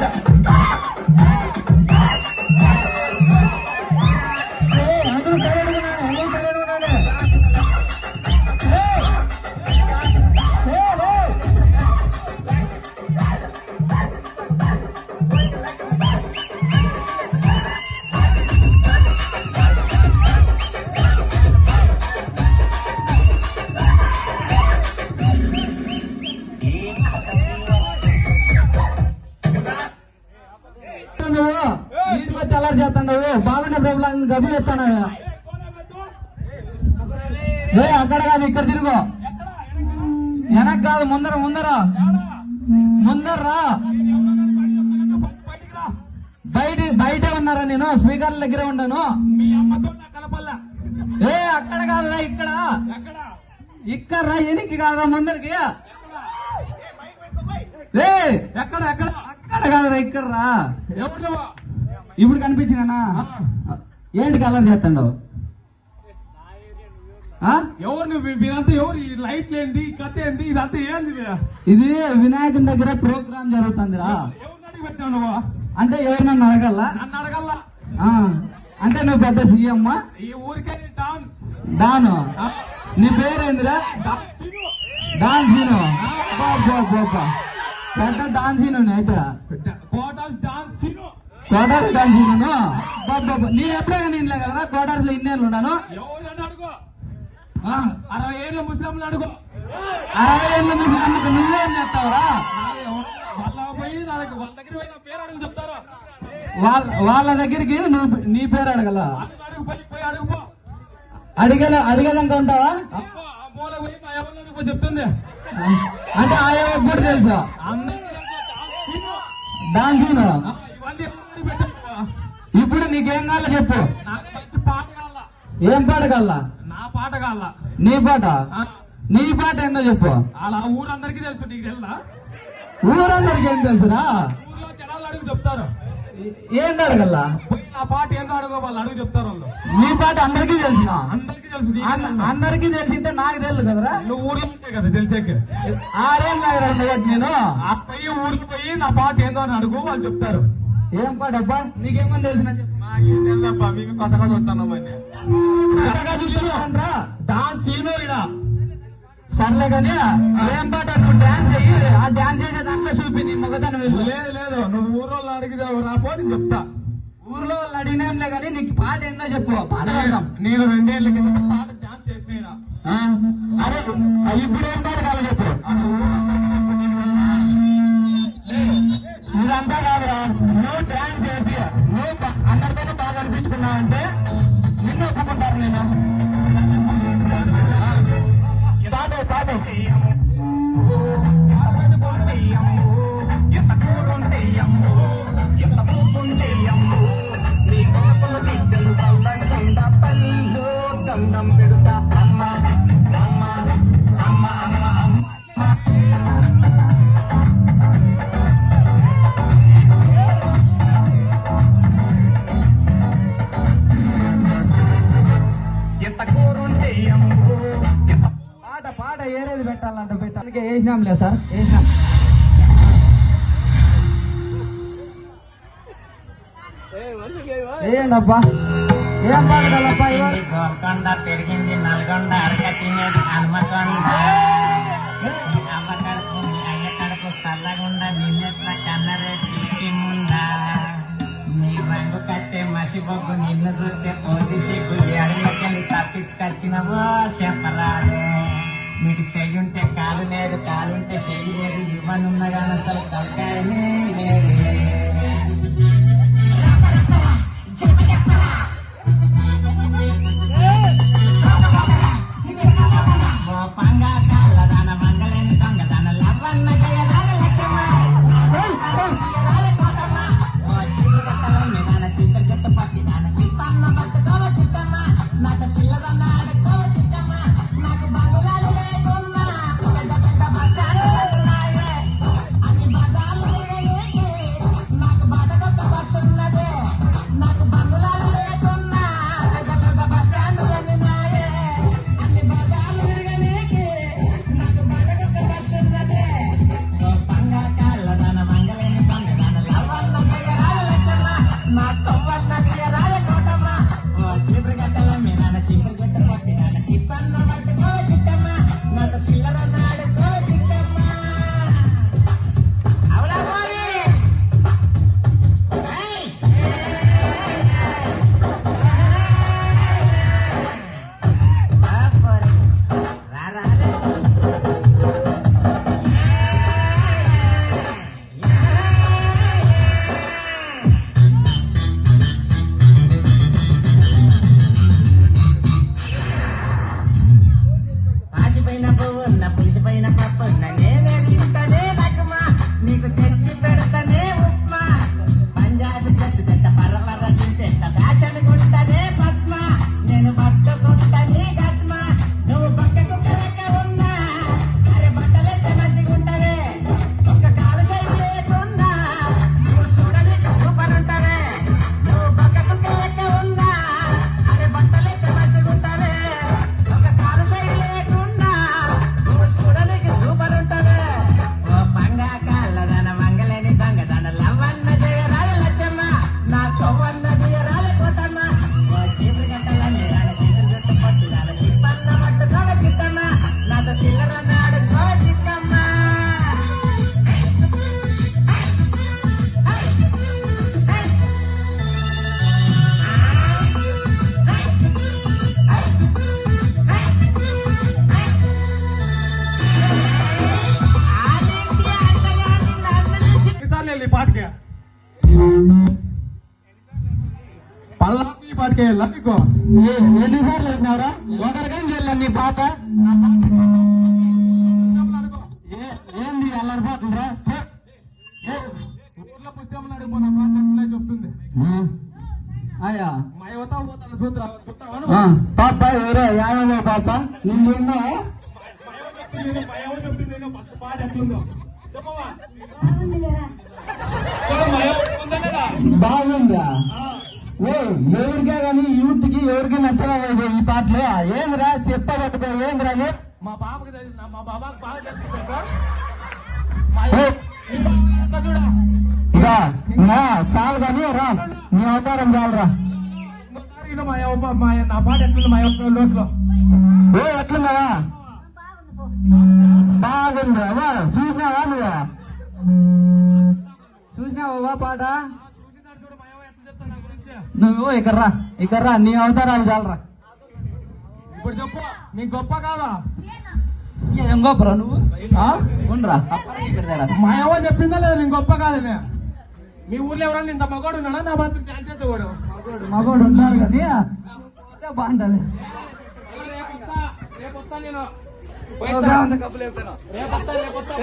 Yeah. ఇంటికి చేస్తున్నావు అల్లరి చేస్తాడు బాగుండే ప్రభుత్వం గబ్బులు చెప్తాను. ఏ అక్కడ కాదు ఇక్కడ తిరుగు. వెనక్ కాదు ముందర ముందర. ముందర రా. బయట బయట ఉన్నారా నేను? స్పీకర్ల దగ్గర ఉన్నాను ఏ అక్కడ కాదురా ఇక్కడ. ఇక్కడ రా ఎనికి కాదురా ముందరికి. ఏ ఎక్కడ ఎక్కడ అక్కడ కాదురా ఇక్కడ రా. ఎవరు ఇప్పుడు కనిపించినా ఏంటి కలర్ చేస్తాడు? ఎవరు? మీరంతా ఎవరు ఏంది? కథ ఏంది? ఇదంతా ఏంది ఇది? వినాయకుని దగ్గర ప్రోగ్రామ్ నువ్వు? అంటే అడగల నన్ను అడగల్లా? అంటే నువ్వు పెద్ద సీఎం ఈ ఊరికే డాన్. నీ పేరేందిరా? డాన్ సీను. పెద్ద డాన్ సీను అయితే. కోటార్ బాబా నేను ఎప్పుడే నేను కదరా కోటార్స్లో ఇన్నేళ్ళు ఉన్నాను. అరవై ఏళ్ళ ముస్లింలు అడుగు. అరవై ఏళ్ళ ముసలి నువ్వేం చేస్తావురా? వాళ్ళ వాళ్ళ దగ్గరికి నువ్వు నీ పేరు అడగల? అడిగల అడిగేదాకా ఉంటావా? చెప్తుంది. అంటే ఆయా కూడా తెలుసు? అందరికీ నీకేం కావాలో చెప్పు. నాకు మంచి పాట కావాలా? ఏం పాట కావాలా? నా పాట కావాలా? నీ పాట? నీ పాట ఏందో చెప్పు. అలా ఊరందరికీ తెలుసు నీకు తెలుసా? ఊరందరికి ఏం తెలుసురా? ఊర్లో జనాలు అడుగు చెప్తారు. ఏంటి అడగల్లా? నా పాట ఏందో అడుగు వాళ్ళు అడుగు చెప్తారు వాళ్ళు. నీ పాట అందరికీ తెలుసునా? అందరికీ తెలుసు అందరికీ తెలిసింటే నాకు తెలుసు కదరా? నువ్వు ఊర్లో ఉంటే కదా తెలిసేకి. ఆరేం కాదు రెండు ఒకటి నేను? ఆ పోయి ఊరికి పోయి నా పాట ఏందో అని అడుగు వాళ్ళు చెప్తారు. ఏం పాట అబ్బా? నీకేమని తెలిసిన చెప్పు. మేము కొత్తగా చూస్తున్నామని కొత్తగా చూస్తున్నానంట్రా డాన్స్ సీను ఈడ సర్లే కానీ ఏం పాట నువ్వు డాన్స్ చెయ్యి. ఆ డాన్స్ చేసే దాంట్లో చూపి నీ మొగతను లేదు లేదు నువ్వు ఊరోళ్ళు అడిగితే నా పో నేను చెప్తా. ఊర్లో వాళ్ళు అడిగినేంలే కానీ నీకు పాట ఏందో చెప్పు పాట నేను రెండేళ్ళ కింద పాట డాన్స్ ఆ? అరే ఆ, ఇప్పుడు ఏం పాట కావాలి చెప్పు. and పాట ఏరేది పెట్టాలంట పెట్టాలి వేసినాంలే సార్ వేసినాం. వేయండి అబ్బా. ఏం పాడగలప్పా గోల్కొండ పెరిగింది నల్గొండ అరక తినేది హనుమకొండ. నీ అమ్మ కడుపు అయ్య కడుపు చల్లగుండ నిన్నెట్ల కన్నరే పిచ్చిముండ నీ రంగు కట్టే మసిబొగ్గు నిన్ను చూస్తే పోటీ సిగ్గు అడవికెళ్ళి తప్పించుకొచ్చినవో చెప్పరాదే. నీకు చెయ్యి ఉంటే కాలు లేదు కాలుంటే చెయ్యి లేదు ఇవ్వనున్నగా అసలు తలకాయనే లేదు. ఓ వెళ్ళి ఈ పాటకి పల్లాకు ఈ పాటకి ఏ- ఎన్నిసార్లు వెళ్ళినావురా ఒకరికైనా వెళ్ళాను నీ పాత ఏ- ఏంది. ఊర్లో పుస్తకం అడిగిపోయినా పాట చెప్తుంది అయ్యా పాప ఎవరో యానో పాప నేను ఉన్నావా ఫస్ట్ పాట ఎట్లుందో చెప్పవా చూడు, మా యువ ఉందా లేదా? బాగుందా? ఓ ఎవరికే కానీ యూత్కి ఎవరికి నచ్చగా ఈ పాటలు. ఏందిరా చెప్పబట్టుకో ఏందిరా? మా బాబుకి తెలియదు నా- మా బాబాకి బాగా తెలుసు కదా. మా యువ- ఈ పాట ఎంత చూడు. ఇదా ఇంకా చాలు కానీ రా నీ అవతారం చాలరా. నా పాట ఎట్లుంది మా యొక్క నోట్లో? ఓ ఎట్లున్నావా? బాగుందా చూసినావా నువ్వు? చూసినావా పాట? నువ్వు ఇక్కడ రా ఇక్కడ రా నీ అవతారాలు చాలరా. ఇప్పుడు చెప్పు నీకు గొప్ప కాదా? ఏం గొప్పరా నువ్వు? ఉండ్రా. మా యువ చెప్పిందా లేదా నీకు గొప్ప కాదని? మీ ఊర్లో ఎవరన్నా ఇంత మగోడు ఉన్నాడా? నా భర్త డాన్స్ చేసేవాడు. మగోడు ఉన్నారు కానీ బాగుంటది. రేపు వస్తా నేను. రేపు వస్తా రేపు వస్తా.